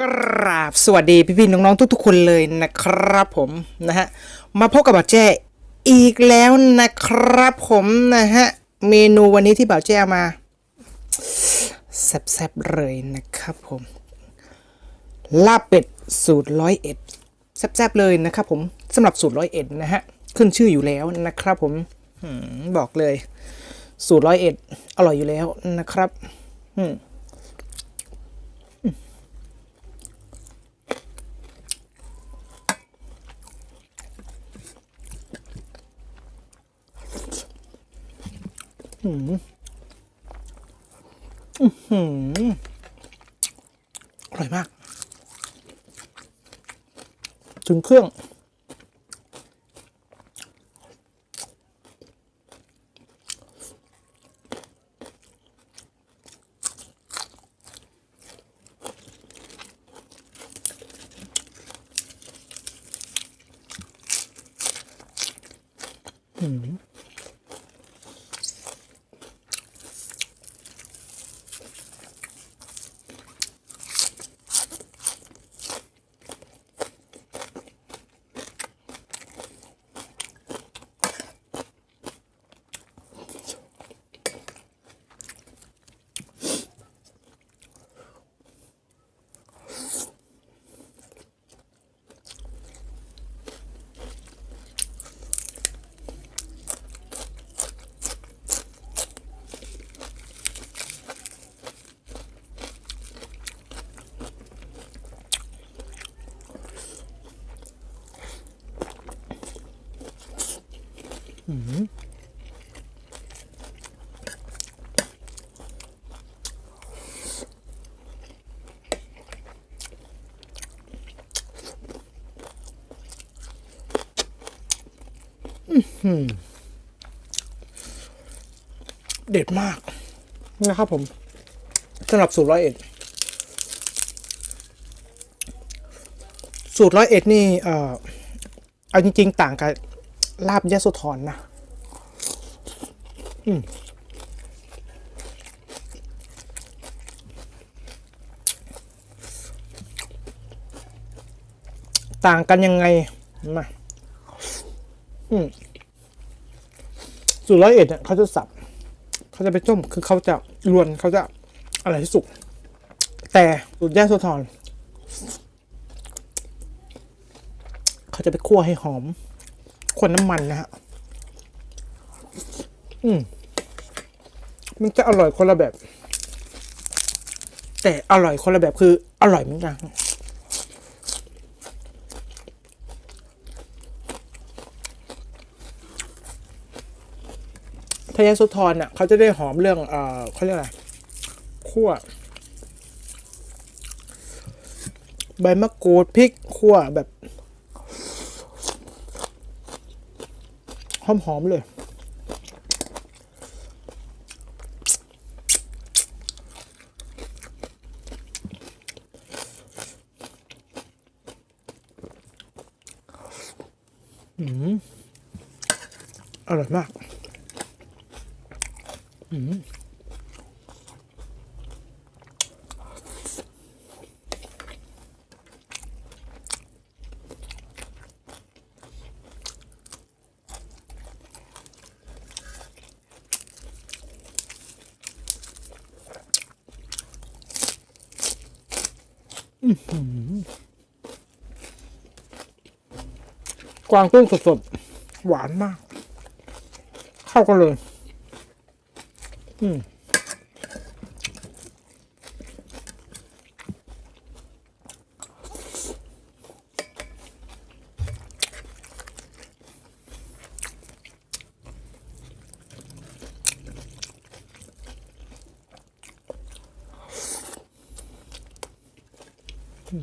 กราบสวัสดีพี่ๆน้องๆทุกๆคนเลยนะครับผมนะฮะมาพบกับบ่าวแจ้อีกแล้วนะครับผมนะฮะเมนูวันนี้ที่บ่าวแจ้มาแซ่บๆเลยนะครับผมลาบเป็ดสูตรร้อยเอ็ดแซ่บๆเลยนะครับผมสำหรับสูตรร้อยเอ็ดนะฮะขึ้นชื่ออยู่แล้วนะครับผมอืมบอกเลย สูตรร้อยเอ็ดอร่อยอยู่แล้วนะครับ อืม อร่อยมาก ถึงเครื่อง อืม เด็ดมาก นะครับผมสำหรับสูตรร้อยเอ็ด สูตรร้อยเอ็ดนี่ เอ่อ เอาจริง ๆ ต่างกับ ลาบยะโสธรนะอืมต่างกันยังไงมาสูตรร้อยเอ็ดเนี่ยเขาจะสับ เขาจะไปต้ม คือเขาจะรวนเขาจะอะไรที่สุก แต่สูตรแย่โซทอน เขาจะไปคั่วให้หอม คั่วน้ำมันนะฮะอืมมันจะอร่อยคนละแบบ แต่อร่อยคนละแบบคืออร่อยเหมือนกันพยาสุธรอะเขาจะได้หอมเรื่องเอ่อเขาเรียกอะไรคั่วใบมะกรูดพริกคั่วแบบ หอมๆเลย อืม อร่อยมาก อือ กวางตุ้งสดๆ หวานมาก เข้ากันเลย อืม อ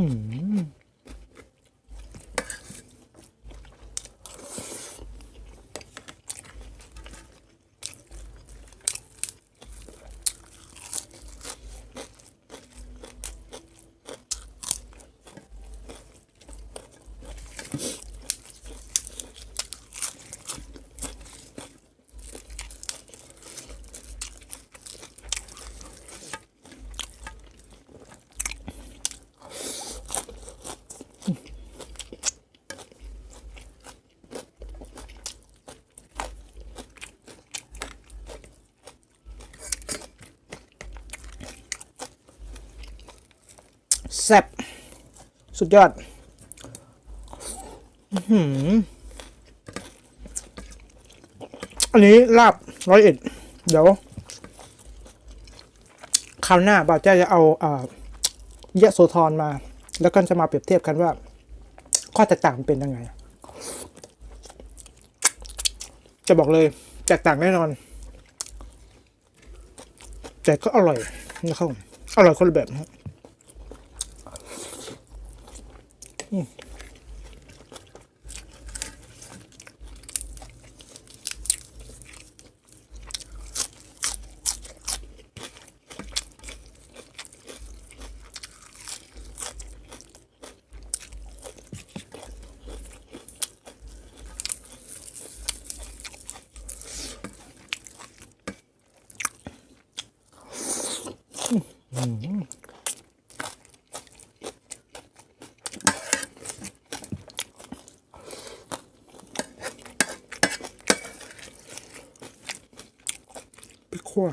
แซ่บสุดยอดอันนี้ลาบร้อยเอ็ด เดี๋ยวคราวหน้าบ่าวเจ้าจะเอาอ่ายะโสธรมา แล้วก็จะมาเปรียบเทียบกันว่า ข้อแตกต่างเป็นยังไง จะบอกเลยแตกต่างแน่นอน แต่ก็อร่อยนะครับอร่อยคนละแบบนะครับ พริ ก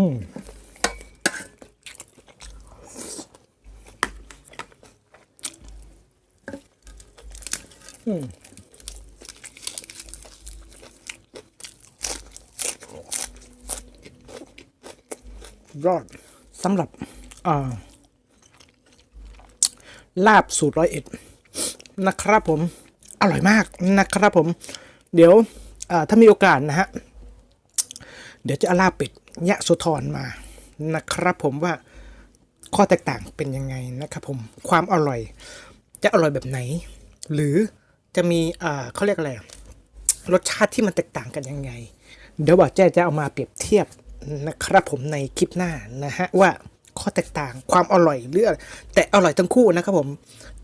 ยอดสำหรับาลาบสูตรร้อยเอ็ดนะครับผม อร่อยมากนะครับผม เดี๋ยวถ้ามีโอกาสนะฮะ เดี๋ยวจะเอาลาบเป็ด ยะโสธรมานะครับผมว่าข้อแตกต่างเป็นยังไงนะครับผมความอร่อยจะอร่อยแบบไหน หรือจะมีอ่าเขาเรียกอะไรรสชาติที่มันแตกต่างกันยังไง เดี๋ยวบอกแจ้จะเอามาเปรียบเทียบนะครับผมในคลิปหน้านะฮะว่าข้อแตกต่างความอร่อยหรืออะไรแต่อร่อยทั้งคู่นะครับผม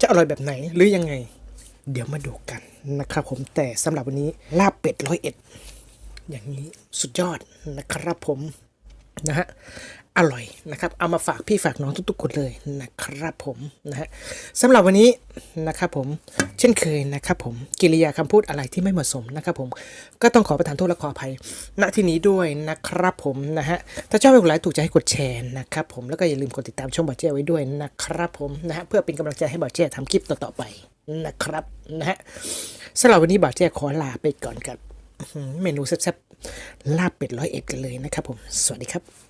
จะอร่อยแบบไหนหรือยังไง เดี๋ยวมาดูกันนะครับผมแต่สำหรับวันนี้ลาบเป็ดร้อยเอ็ดอย่างนี้สุดยอดนะครับผม นะฮะอร่อยนะครับ เอามาฝากพี่ฝากน้องทุกๆคนเลยนะครับผมนะฮะสำหรับวันนี้นะครับผมเช่นเคยนะครับผมกิริยาคำพูดอะไรที่ไม่เหมาะสมนะครับผมก็ต้องขอประทานโทษและขออภัยณที่นี้ด้วยนะครับผมนะฮะถ้าชอบให้กดไลค์ถูกใจให้กดแชร์นะครับผมแล้วก็อย่าลืมกดติดตามช่องบอเจ้ไว้ด้วยนะครับผมนะฮะเพื่อเป็นกำลังใจให้บอเจ้ทำคลิปต่อๆไปนะครับนะฮะสำหรับวันนี้บอเจ้ขอลาไปก่อนครับ เมนูแซ่บๆลาบเป็ดร้อยเอ็ดกันเลยนะครับผม สวัสดีครับ